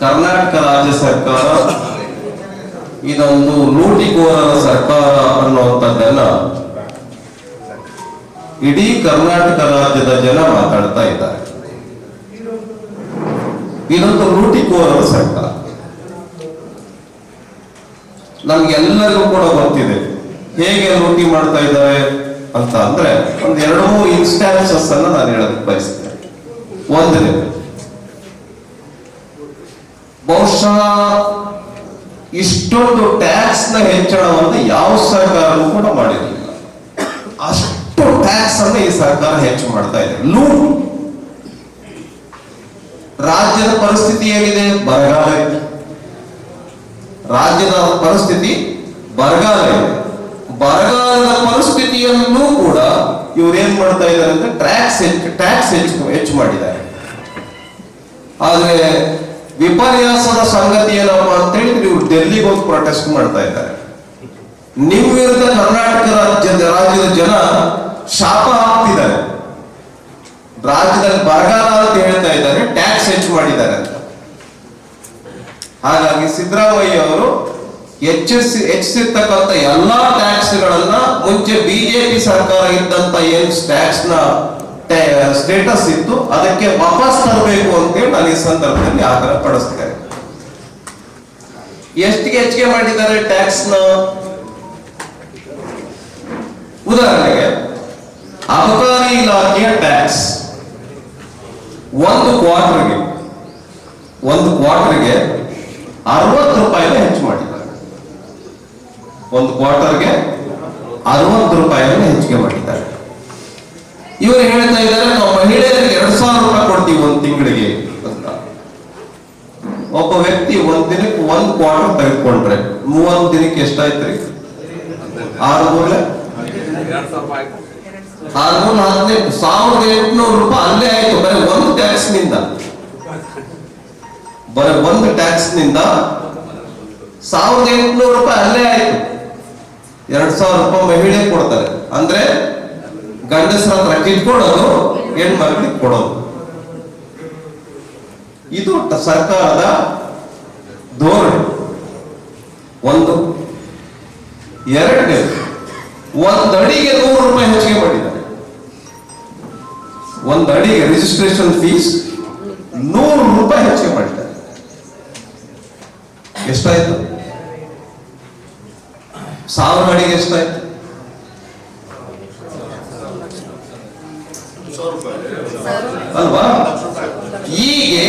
ಕರ್ನಾಟಕ ರಾಜ್ಯ ಸರ್ಕಾರ ಇದೊಂದು ಲೂಟಿಕೋರರ ಸರ್ಕಾರ ಅನ್ನುವಂಥದ್ದನ್ನ ಇಡೀ ಕರ್ನಾಟಕ ರಾಜ್ಯದ ಜನ ಮಾತಾಡ್ತಾ ಇದ್ದಾರೆ. ಇದೊಂದು ಲೂಟಿಕೋರರ ಸರ್ಕಾರ. ನಮ್ಗೆಲ್ಲರಿಗೂ ಕೂಡ ಗೊತ್ತಿದೆ, ಹೇಗೆ ಲೂಟಿ ಮಾಡ್ತಾ ಇದ್ದಾರೆ ಅಂತ ಅಂದ್ರೆ ಒಂದ್ ಎರಡು ಇನ್ಸ್ಟಾನ್ಸಸ್ ಅನ್ನ ನಾನು ಹೇಳಕ್ ಬಯಸ್ತೇನೆ. ಒಂದನೇ ಬಹುಶಃ ಇಷ್ಟೊಂದು ಟ್ಯಾಕ್ಸ್ನ ಹೆಚ್ಚಳವನ್ನು ಯಾವ ಸರ್ಕಾರವೂ ಕೂಡ ಮಾಡಿರಲಿಲ್ಲ. ಅಷ್ಟು ಟ್ಯಾಕ್ಸ್ ಅನ್ನು ಈ ಸರ್ಕಾರ ಹೆಚ್ಚು ಮಾಡ್ತಾ ಇದೆ. ಲೂಟ್ ರಾಜ್ಯದ ಪರಿಸ್ಥಿತಿ ಏನಿದೆ ಬರಗಾಲ ರಾಜ್ಯದ ಪರಿಸ್ಥಿತಿ ಬರಗಾಲ ಬರಗಾಲದ ಪರಿಸ್ಥಿತಿಯನ್ನು ಕೂಡ ಇವ್ರು ಏನ್ ಮಾಡ್ತಾ ಇದ್ದಾರೆ ಅಂದ್ರೆ ಟ್ಯಾಕ್ಸ್ ಹೆಚ್ಚು ಟ್ಯಾಕ್ಸ್ ಹೆಚ್ಚು ಹೆಚ್ಚು ಮಾಡಿದ್ದಾರೆ. ಆದ್ರೆ ವಿಪರ್ಯಾಸದ ಸಂಗತಿ ಏನಪ್ಪಾ ಅಂತ ಹೇಳಿ ಇವ್ರು ಡೆಲ್ಲಿಗೆ ಹೋಗಿ ಪ್ರೊಟೆಸ್ಟ್ ಮಾಡ್ತಾ ಇದ್ದಾರೆ. ನಿಮ್ಮ ವಿರುದ್ಧ ಕರ್ನಾಟಕ ರಾಜ್ಯದ ರಾಜ್ಯದ ಜನ ಶಾಪ ಹಾಕ್ತಿದ್ದಾರೆ. ರಾಜ್ಯದಲ್ಲಿ ಬರಗಾಲ ಅಂತ ಹೇಳ್ತಾ ಇದ್ದಾರೆ, ಟ್ಯಾಕ್ಸ್ ಹೆಚ್ಚು ಮಾಡಿದ್ದಾರೆ ಅಂತ. ಹಾಗಾಗಿ ಸಿದ್ದರಾಮಯ್ಯ ಅವರು ಹೆಚ್ಚಿಸಿ ಹೆಚ್ಚಿಸಿರ್ತಕ್ಕಂಥ ಎಲ್ಲಾ ಟ್ಯಾಕ್ಸ್ ಗಳನ್ನ ಮುಂಚೆ ಬಿಜೆಪಿ ಸರ್ಕಾರ ಇದ್ದಂತ ಏನ್ ಟ್ಯಾಕ್ಸ್ನ ಸ್ಟೇಟಸ್ ಇತ್ತು. ಅದಕ್ಕೆ ವಾಪಸ್ ತರಬೇಕು ಅಂತೇಳಿ ನಾನು ಈ ಸಂದರ್ಭದಲ್ಲಿ ಆಗ್ರಹ ಪಡಿಸ್ತೇನೆ. ಎಷ್ಟಿಗೆ ಹೆಚ್ಚಿಗೆ ಮಾಡಿದ್ದಾರೆ ಟ್ಯಾಕ್ಸ್ನ ಉದಾಹರಣೆಗೆ, ಅಬಕಾರಿ ಇಲಾಖೆಯ ಟ್ಯಾಕ್ಸ್ ಒಂದು ಕ್ವಾರ್ಟರ್ಗೆ ಒಂದು ಕ್ವಾರ್ಟರ್ಗೆ ಅರವತ್ತು ರೂಪಾಯಿನ ಹೆಚ್ಚು ಮಾಡಿದ್ದಾರೆ. ಒಂದು ಕ್ವಾರ್ಟರ್ಗೆ ಅರವತ್ತು ರೂಪಾಯಿನ ಹೆಚ್ಚಿಗೆ ಮಾಡಿದ್ದಾರೆ. ಇವರು ಹೇಳ್ತಾ ಇದ್ದಾರೆ, ನಾವು ಮಹಿಳೆಯರಿಗೆ ಎರಡ್ ಸಾವಿರ ರೂಪಾಯಿ ಕೊಡ್ತೀವಿ ಒಂದು ತಿಂಗಳಿಗೆ ಒಬ್ಬ ವ್ಯಕ್ತಿ ಒಂದ್ ದಿನಕ್ಕೆ ಒಂದ್ ಕ್ವಾರ್ಟರ್ ತೆಗೆದುಕೊಂಡ್ರೆ, ಮೂವತ್ತು ದಿನಕ್ಕೆ ಎಷ್ಟಾಯ್ತ್ರಿ? ಆರು ಮೂಲೆ ಮೂಲ ಹದಿನೆಂಟು ಸಾವಿರದ ಎಂಟುನೂರು ರೂಪಾಯಿ ಅಲ್ಲೇ ಆಯ್ತು, ಬರೀ ಒಂದು ಟ್ಯಾಕ್ಸ್ನಿಂದ ಬರೀ ಒಂದು ಟ್ಯಾಕ್ಸ್ನಿಂದ ಸಾವಿರದ ಎಂಟುನೂರು ರೂಪಾಯಿ ಅಲ್ಲೇ ಆಯ್ತು. ಎರಡ್ ಸಾವಿರ ರೂಪಾಯಿ ಮಹಿಳೆ ಕೊಡ್ತಾರೆ. ಅಂದ್ರೆ ಗಂಡಸರ ಹತ್ರ ಕಿತ್ಕೊಡೋದು ಹೆಣ್ಮಕ್ಳಿಗೆ ಕೊಡೋದು ಇದು ಸರ್ಕಾರದ ಧೋರಣೆ. ಒಂದು. ಎರಡನೇ ಒಂದಡಿಗೆ ಅಡಿಗೆ ನೂರು ರೂಪಾಯಿ ಹೆಚ್ಚಿಗೆ ಮಾಡಿದ್ದಾರೆ. ಒಂದಡಿಗೆ ರಿಜಿಸ್ಟ್ರೇಷನ್ ಫೀಸ್ ನೂರು ರೂಪಾಯಿ ಹೆಚ್ಚಿಗೆ ಮಾಡಿದ್ದಾರೆ. ಎಷ್ಟಾಯ್ತು? ಸಾವಿರ ಅಡಿಗೆ ಎಷ್ಟಾಯ್ತು? ಅಲ್ವಾ? ಹೀಗೆ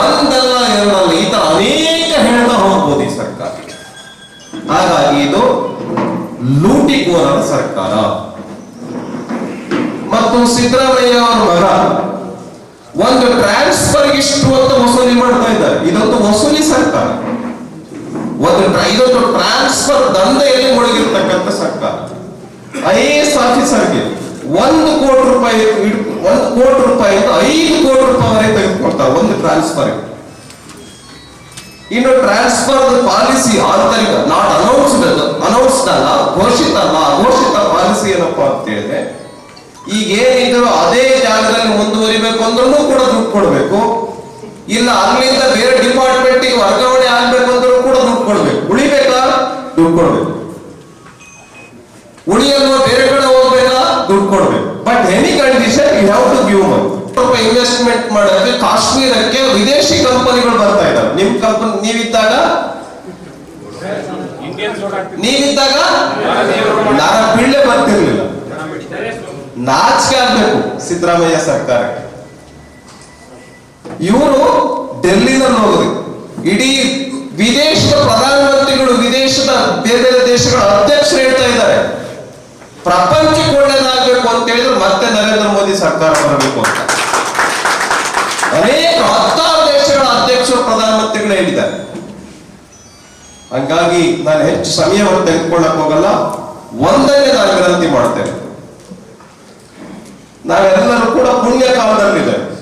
ಒಂದಲ್ಲ ಎರಡಲ್ಲ ಈ ತರ ಅನೇಕ ಹೇಳ್ತಾ ಹೋಗ್ಬೋದು ಈ ಸರ್ಕಾರ. ಹಾಗಾಗಿ ಇದು ಲೂಟಿಕೋರರ ಸರ್ಕಾರ. ಮತ್ತು ಸಿದ್ದರಾಮಯ್ಯ ಅವರ ಮಗ ಒಂದು ಟ್ರಾನ್ಸ್ಫರ್ ಇಷ್ಟು ಅಂತ ವಸೂಲಿ ಮಾಡ್ತಾ ಇದ್ದಾರೆ. ಇದೊಂದು ವಸೂಲಿ ಸರ್ಕಾರ. ಒಂದು ಇದೊಂದು ಟ್ರಾನ್ಸ್ಫರ್ ದಂಧೆಯಲ್ಲಿ ಮುಳುಗಿರ್ತಕ್ಕಂಥ ಸರ್ಕಾರ. ಐ ಎ ಎಸ್ ಆಫೀಸರ್ಗೆ ಒಂದು ಕೋಟಿ ರೂಪಾಯಿ ಒಂದು ಕೋಟಿ ರೂಪಾಯಿ ಐದು ಕೋಟಿ ರೂಪಾಯಿ ತೆಗೆದುಕೊಳ್ತಾರೆ ಒಂದು ಟ್ರಾನ್ಸ್ಫರ್ ಇನ್ನು ಟ್ರಾನ್ಸ್ಫರ್ ಪಾಲಿಸಿ ಆಂತರಿಕ ನಾಟ್ ಅನೌನ್ಸ್ಡ್ ಅನೌನ್ಸ್ಡ್ ಅಲ್ಲ, ಘೋಷಿತ ಅಲ್ಲ, ಅಘೋಷಿತ ಪಾಲಿಸಿ ಏನಪ್ಪಾ ಅಂತ ಹೇಳಿದ್ರೆ, ಈಗ ಏನಿದ್ರು ಅದೇ ಜಾಗದಲ್ಲಿ ಮುಂದುವರಿಬೇಕು ಅಂದ್ರೂ ಕೂಡ ದುಡ್ಡು ಕೊಡಬೇಕು. ಇಲ್ಲ ಅಲ್ಲಿಂದ ಬೇರೆ ಡಿಪಾರ್ಟ್ಮೆಂಟ್ ವರ್ಗಾವಣೆ ಆಗ್ಬೇಕು ಅಂದ್ರೂ ಕೂಡ ದುಡ್ಡು ಕೊಡ್ಬೇಕು. ಉಳಿಬೇಕಾ? ದುಡ್ಡು ಕೊಡ್ಬೇಕು. ಉಳಿಯಲ್ವ? ಬೇರೆ ಕಡೆ ಹೋಗ್ಬೇಕಾ? ದುಡ್ಡು condition you have to give money ರೂಪಾಯಿ ಇನ್ವೆಸ್ಟ್ಮೆಂಟ್ ಮಾಡೋದಕ್ಕೆ ಕಾಶ್ಮೀರಕ್ಕೆ ವಿದೇಶಿ ಕಂಪನಿಗಳು ಬರ್ತಾ ಇದ್ದಾವೆ. ನಿಮ್ ಕಂಪನಿ, ನೀವಿದ್ದಾಗ? ನೀವಿದ್ದಾಗ? ನಾನು ಪಿಳ್ಳೆ ಬರ್ತಿರ್ಲಿಲ್ಲ. ನಾಚಿಕೆ ಆಗ್ಬೇಕು ಸಿದ್ದರಾಮಯ್ಯ ಸರ್ಕಾರಕ್ಕೆ. ಇವರು ಡೆಲ್ಲಿನಲ್ಲಿ ಹೋಗುದು. ಇಡೀ ವಿದೇಶದ ಪ್ರಧಾನಮಂತ್ರಿಗಳು, ವಿದೇಶದ ಬೇರೆ ಬೇರೆ ದೇಶಗಳ ಅಧ್ಯಕ್ಷರು ಹೇಳ್ತಾ ಇದ್ದಾರೆ. ಅಂತ ಹೇಳಿದ್ರೆ ಮತ್ತೆ ನರೇಂದ್ರ ಮೋದಿ ಸರ್ಕಾರ ಬರಬೇಕು ಅಂತ. ಅನೇಕ ಹತ್ತಾರು ದೇಶಗಳ ಅಧ್ಯಕ್ಷರು ಪ್ರಧಾನಮಂತ್ರಿಗಳು ಹೇಳಿದ್ದಾರೆ. ಹಂಗಾಗಿ ನಾನು ಹೆಚ್ಚು ಸಮಯವನ್ನು ತೆಗೆದುಕೊಳ್ಳಕ್ ಹೋಗಲ್ಲ. ಒಂದನ್ನೇ ನಾನು ವಿನಂತಿ ಮಾಡ್ತೇನೆ. ನಾವೆಲ್ಲರೂ ಕೂಡ ಪುಣ್ಯ ಕಾಲದಲ್ಲಿದ್ದೇವೆ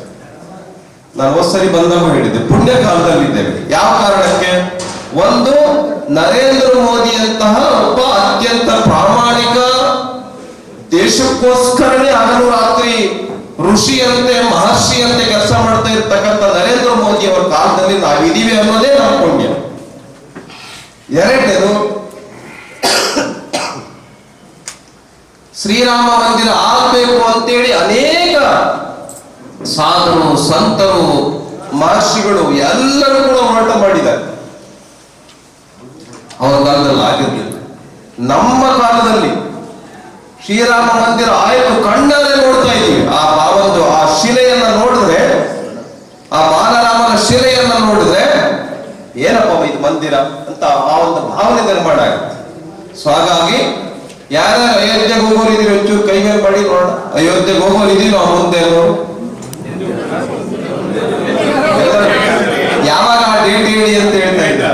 ನಾನು ಒಂದ್ಸರಿ ಬಂದಾಗ ಹೇಳಿದ್ದೆ ಪುಣ್ಯ ಕಾಲದಲ್ಲಿದ್ದೇವೆ ಯಾವ ಕಾರಣಕ್ಕೆ? ಒಂದು, ನರೇಂದ್ರ ಮೋದಿಯಂತಹ ಒಬ್ಬ ಅತ್ಯಂತ ಪ್ರಾಮಾಣಿಕ ದೇಶಕ್ಕೋಸ್ಕರನೇ ಹಗಲು ರಾತ್ರಿ ಋಷಿಯಂತೆ, ಮಹರ್ಷಿಯಂತೆ ಕೆಲಸ ಮಾಡ್ತಾ ಇರ್ತಕ್ಕಂಥ ನರೇಂದ್ರ ಮೋದಿ ಅವರ ಕಾಲದಲ್ಲಿ ನಾವಿದೀವಿ ಅನ್ನೋದೇ ನಮ್ಮ ಪುಣ್ಯ. ಎರಡನೇದು, ಶ್ರೀರಾಮ ಮಂದಿರ ಆಗಬೇಕು ಅಂತೇಳಿ ಅನೇಕ ಸಾಧು ಸಂತರು, ಮಹರ್ಷಿಗಳು ಎಲ್ಲರೂ ಕೂಡ ಹೋರಾಟ ಮಾಡಿದ್ದಾರೆ. ಅವರ ಕಾಲದಲ್ಲಿ ಆಗಿರ್ಲಿಲ್ಲ. ನಮ್ಮ ಕಾಲದಲ್ಲಿ ಶ್ರೀರಾಮ ಮಂದಿರ ಆಯ್ತು ಕಣ್ಣಲ್ಲೇ ನೋಡ್ತಾ ಇದ್ದೀವಿ. ಆ ಒಂದು ಆ ಶಿಲೆಯನ್ನ ನೋಡಿದ್ರೆ, ಆ ಬಾಲರಾಮನ ಶಿಲೆಯನ್ನ ನೋಡಿದ್ರೆ, ಏನಪ್ಪ ಇದು ಮಂದಿರ ಅಂತ ಆ ಒಂದು ಭಾವನೆ ನಿರ್ಮಾಣ ಆಗುತ್ತೆ. ಸೊ ಹಾಗಾಗಿ ಯಾರ್ಯಾರು ಅಯೋಧ್ಯೆಗೆ ಹೋಗೋರು ಇದೀವಿ ಹೆಚ್ಚು ಕೈ ಮಾಡಿ ನೋಡ ಅಯೋಧ್ಯೆ ಹೋಗೋರು ಇದೀವಿ ನಾವು ಮುಂದೆ ಯಾವಾಗ ಆ ಡೇಟ್ ಹೇಳಿ ಅಂತ ಹೇಳ್ತಾ ಇದ್ದ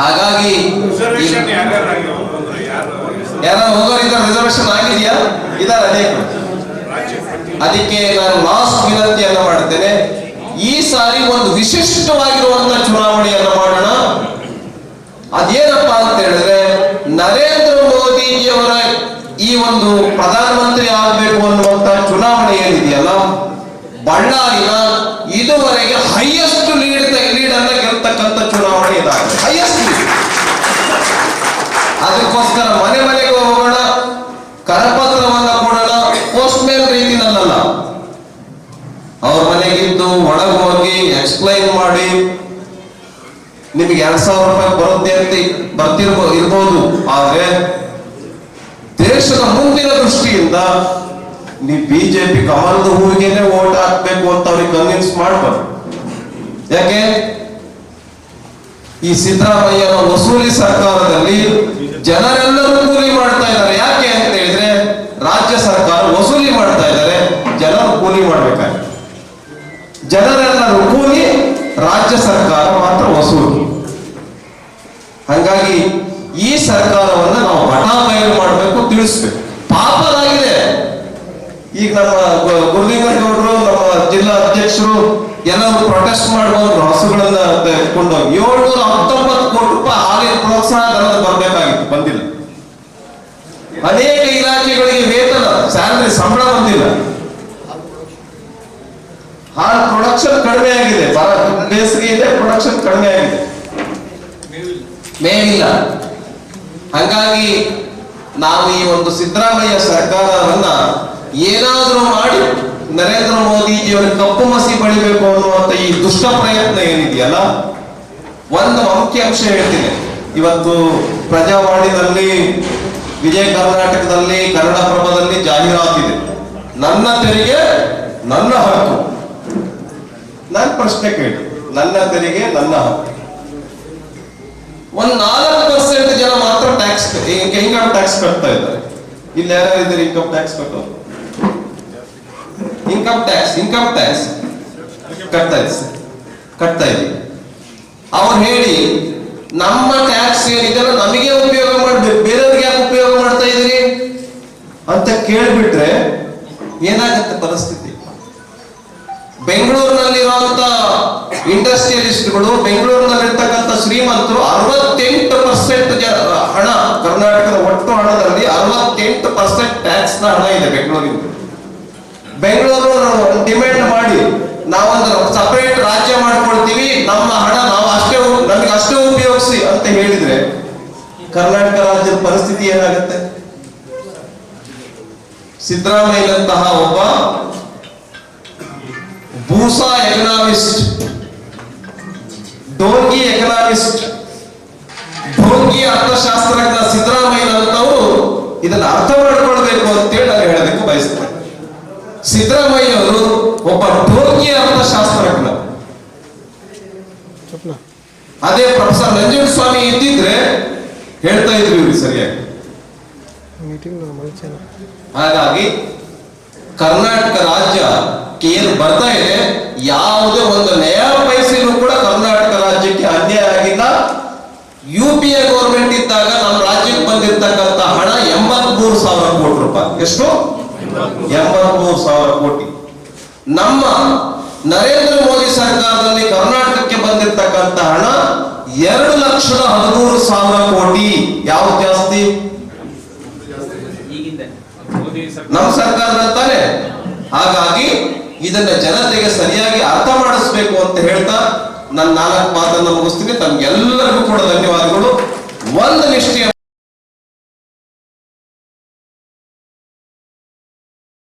ಹಾಗಾಗಿ ರಿಸರ್ವೇಶನ್ ಯಾರ್ಯಾರು ಆಗಿರೋದು ಯಾರು ಯಾರು ಹೋಗೋರು ಇದ್ದಾರೆ ರಿಸರ್ವೇಶನ್ ಆಗಿದೆಯಾ? ಇದಾರ ಅನೇಕರು ಅದಕ್ಕೆ ನಾನು ಲಾಸ್ಟ್ ವಿನಂತಿಯನ್ನ ಮಾಡ್ತೇನೆ ಈ ಸಾರಿ ಒಂದು ವಿಶಿಷ್ಟವಾಗಿರುವಂತ ಚುನಾವಣೆಯನ್ನ ಮಾಡೋಣ. ಅದೇನಪ್ಪ ಅಂತ ಹೇಳಿದ್ರೆ, ನರೇಂದ್ರ ಮೋದಿಜಿಯವರ ಈ ಒಂದು ಪ್ರಧಾನಮಂತ್ರಿ ಆಗಬೇಕು ಅನ್ನುವಂತ ಚುನಾವಣೆ ಏನಿದೆಯಲ್ಲ, ಬಳ್ಳಾರಿನ ಇದುವರೆಗೆ ಹೈಯೆಸ್ಟ್ ಎಕ್ಸ್ಪ್ಲೈನ್ ಮಾಡಿ ನಿಮಗೆ ಎರಡ್ ಸಾವಿರ ರೂಪಾಯಿ ಬರುತ್ತೆ ಅಂತ ಬರ್ತಿರ್ಬೋ, ಇರ್ಬೋದು. ಆದ್ರೆ ದೇಶದ ಮುಂದಿನ ದೃಷ್ಟಿಯಿಂದ ನೀವು ಬಿಜೆಪಿ ಕಮಲದ ಹೂವಿಗೆನೆ ಓಟ್ ಹಾಕ್ಬೇಕು ಅಂತ ಅವ್ರಿಗೆ ಕನ್ವಿನ್ಸ್ ಮಾಡ್ಬಾರ್ದು ಯಾಕೆ? ಈ ಸಿದ್ದರಾಮಯ್ಯನ ವಸೂಲಿ ಸರ್ಕಾರದಲ್ಲಿ ಜನರೆಲ್ಲರೂ ಕೂಲಿ ಮಾಡ್ತಾ ಇದ್ದಾರೆ. ಯಾಕೆ ಅಂತ ಹೇಳಿದ್ರೆ ರಾಜ್ಯ ಸರ್ಕಾರ ಸರ್ಕಾರ ಮಾತ್ರ ವಸೂಲಿ. ಹಂಗಾಗಿ ಈ ಸರ್ಕಾರವನ್ನ ನಾವು ಬಟಾಬಯಲು ಮಾಡಬೇಕು ತಿಳಿಸ್ಬೇಕು. ಪಾಪದಾಗಿದೆ. ಈಗ ನಮ್ಮ ಗು- ಗುರುಲಿಂಗೇಗೌಡರು ನಮ್ಮ ಜಿಲ್ಲಾ ಅಧ್ಯಕ್ಷರು ಎಲ್ಲರೂ ಪ್ರೊಟೆಸ್ಟ್ ಮಾಡುವಂತ ಹಸುಗಳನ್ನ ತೆಗೆದುಕೊಂಡು ಏಳ್ನೂರ ಹತ್ತೊಂಬತ್ತು ಕೋಟಿ ರೂಪಾಯಿ ಹಾಲಿನ ಪ್ರೋತ್ಸಾಹ ಧನದ ಬರಬೇಕಾಗಿತ್ತು, ಬಂದಿಲ್ಲ. ಅನೇಕ ಇಲಾಖೆಗಳಿಗೆ ವೇತನ, ಸ್ಯಾಲರಿ, ಸಂಬಳ ಬಂದಿಲ್ಲ. ಹಾಲು ಪ್ರೊಡಕ್ಷನ್ ಕಡಿಮೆ ಆಗಿದೆ. ಬರ ಬೇಸಿಗೆ ಇದೆ ಪ್ರೊಡಕ್ಷನ್ ಕಡಿಮೆ ಆಗಿದೆ. ಮೇವಿಲ್ಲ ಹಾಗಾಗಿ ನಾವು ಈ ಒಂದು ಸಿದ್ದರಾಮಯ್ಯ ಸರ್ಕಾರವನ್ನ ಏನಾದರೂ ಮಾಡಿ ನರೇಂದ್ರ ಮೋದಿಜಿಯವರ ಕಪ್ಪು ಮಸಿ ಬಳಿಬೇಕು ಅನ್ನುವಂತ ಈ ದುಷ್ಟ ಪ್ರಯತ್ನ ಏನಿದೆಯಲ್ಲ, ಒಂದು ಅಂಕಿಅಂಶ ಹೇಳ್ತೀನಿ. ಇವತ್ತು ಪ್ರಜಾವಾಣಿನಲ್ಲಿ, ವಿಜಯ ಕರ್ನಾಟಕದಲ್ಲಿ ಕನ್ನಡಪ್ರಭದಲ್ಲಿ ಜಾಹೀರಾತಿದೆ. ನನ್ನ ತೆರಿಗೆ ನನ್ನ ಹಕ್ಕು. ನಾನು ಪ್ರಶ್ನೆ ಕೇಳಿ. ನನ್ನ ತೆರಿಗೆ ನನ್ನ ಹಕ್ಕು. ಒಂದ್ ನಾಲ್ಕು ಪರ್ಸೆಂಟ್ ಜನ ಮಾತ್ರ ಟ್ಯಾಕ್ಸ್ ಇನ್ಕಮ್ ಟ್ಯಾಕ್ಸ್ ಕಟ್ತಾ ಇದ್ದಾರೆ? ಇಲ್ಲಿ ಯಾರು ಇದ್ದಾರೆ ಇನ್ಕಮ್ ಟ್ಯಾಕ್ಸ್ ಕಟ್ಟೋದು ಇನ್ಕಮ್ ಟ್ಯಾಕ್ಸ್ ಇನ್ಕಮ್ ಟ್ಯಾಕ್ಸ್ ಕಟ್ತಾ ಇದೆ ಕಟ್ತಾ ಇದೆ ಅವ್ರು ಹೇಳಿ, ನಮ್ಮ ಟ್ಯಾಕ್ಸ್ ಏನಿದೆಲ್ಲ ನಮಗೆ ಉಪಯೋಗ ಮಾಡ್ಬೇಕು ಬೇರೆಯವ್ರಿಗೆ ಯಾಕೆ ಉಪಯೋಗ ಮಾಡ್ತಾ ಇದೀರಿ ಅಂತ ಕೇಳ್ಬಿಟ್ರೆ ಏನಾಗುತ್ತೆ ಪರಿಸ್ಥಿತಿ? ಬೆಂಗಳೂರಿನಲ್ಲಿರುವಂತ ಇಂಡಸ್ಟ್ರಿಯಲಿಸ್ಟ್ಗಳು ಬೆಂಗಳೂರಿನಲ್ಲಿರ್ತಕ್ಕಂಥ ಶ್ರೀಮಂತರು ಅರವತ್ತೆಂಟು ಪರ್ಸೆಂಟ್ ಹಣ ಕರ್ನಾಟಕದ ಒಟ್ಟು ಹಣದಲ್ಲಿ ಅರವತ್ತೆಂಟು ಪರ್ಸೆಂಟ್ ಟ್ಯಾಕ್ಸ್ನ ಹಣ ಇದೆ ಬೆಂಗಳೂರಿಗೆ ಬೆಂಗಳೂರು ಡಿಮ್ಯಾಂಡ್ ಮಾಡಿ ನಾವೊಂದು ಸಪರೇಟ್ ರಾಜ್ಯ ಮಾಡ್ಕೊಳ್ತೀವಿ, ನಮ್ಮ ಹಣ ನಾವು ಅಷ್ಟೇ ನಮಗೆ ಅಷ್ಟೇ ಉಪಯೋಗಿಸಿ ಅಂತ ಹೇಳಿದ್ರೆ ಕರ್ನಾಟಕ ರಾಜ್ಯದ ಪರಿಸ್ಥಿತಿ ಏನಾಗುತ್ತೆ? ಸಿದ್ದರಾಮಯ್ಯನಂತಹ ಒಬ್ಬ ಬೂಸಾ ಎಕನಾಮಿಸ್ಟ್ ಡೋಂಗಿ ಎಕನಾಮಿಸ್ಟ್ ಡೋಂಗಿ ಅರ್ಥಶಾಸ್ತ್ರಜ್ಞ ಸಿದ್ದರಾಮಯ್ಯನಂತವರು ಇದನ್ನ ಅರ್ಥ ಮಾಡ್ಕೊಳ್ಬೇಕು ಅಂತೇಳಿ ನಾನು ಹೇಳೋದಕ್ಕೆ ಬಯಸ್ತೇನೆ. ಸಿದ್ದರಾಮಯ್ಯ ಅವರು ಒಬ್ಬ ಡೋಂಗಿ ಅರ್ಥಶಾಸ್ತ್ರಜ್ಞ. ಅದೇ ಪ್ರೊಫೆಸರ್ ರಂಜನ್ ಸ್ವಾಮಿ ಇದ್ದಿದ್ರೆ ಹೇಳ್ತಾ ಇದ್ರು ಇವ್ರಿ ಸರಿಯಾಗಿ. ಹಾಗಾಗಿ ಕರ್ನಾಟಕ ರಾಜ್ಯ ಏನು ಬರ್ತಾ ಇದೆ. ಯಾವುದೇ ಒಂದು ಪೈಸೆನೂ ಕೂಡ ಕರ್ನಾಟಕ ರಾಜ್ಯಕ್ಕೆ ಅನ್ಯಾಯ ಆಗಿಲ್ಲ ಯು ಪಿ ಎ ಗೌರ್ಮೆಂಟ್ ಇದ್ದಾಗ ನಮ್ಮ ರಾಜ್ಯಕ್ಕೆ ಬಂದಿರ್ತಕ್ಕಂಥ ಹಣ ಎಂಬತ್ಮೂರು ಸಾವಿರ ಕೋಟಿ ರೂಪಾಯಿ. ಎಷ್ಟು? ಎಂಬತ್ಮೂರು ಸಾವಿರ ಕೋಟಿ. ನಮ್ಮ ನರೇಂದ್ರ ಮೋದಿ ಸರ್ಕಾರದಲ್ಲಿ ಕರ್ನಾಟಕಕ್ಕೆ ಬಂದಿರತಕ್ಕಂತ ಹಣ ಎರಡು ಲಕ್ಷದ ಹದಿಮೂರು ಸಾವಿರ ಕೋಟಿ. ಯಾವ ಜಾಸ್ತಿ? ನಮ್ಮ ಸರ್ಕಾರದಂತಾನೆ. ಹಾಗಾಗಿ ಇದನ್ನ ಜನತೆಗೆ ಸರಿಯಾಗಿ ಅರ್ಥ ಮಾಡಿಸ್ಬೇಕು ಅಂತ ಹೇಳ್ತಾ ನನ್ನ ನಾಲ್ಕು ಮಾತನ್ನು ಮುಗಿಸ್ತೀನಿ. ತಮ್ಗೆಲ್ಲರಿಗೂ ಕೂಡ ಧನ್ಯವಾದಗಳು. ಒಂದು ನಿಷ್ಠೆಯ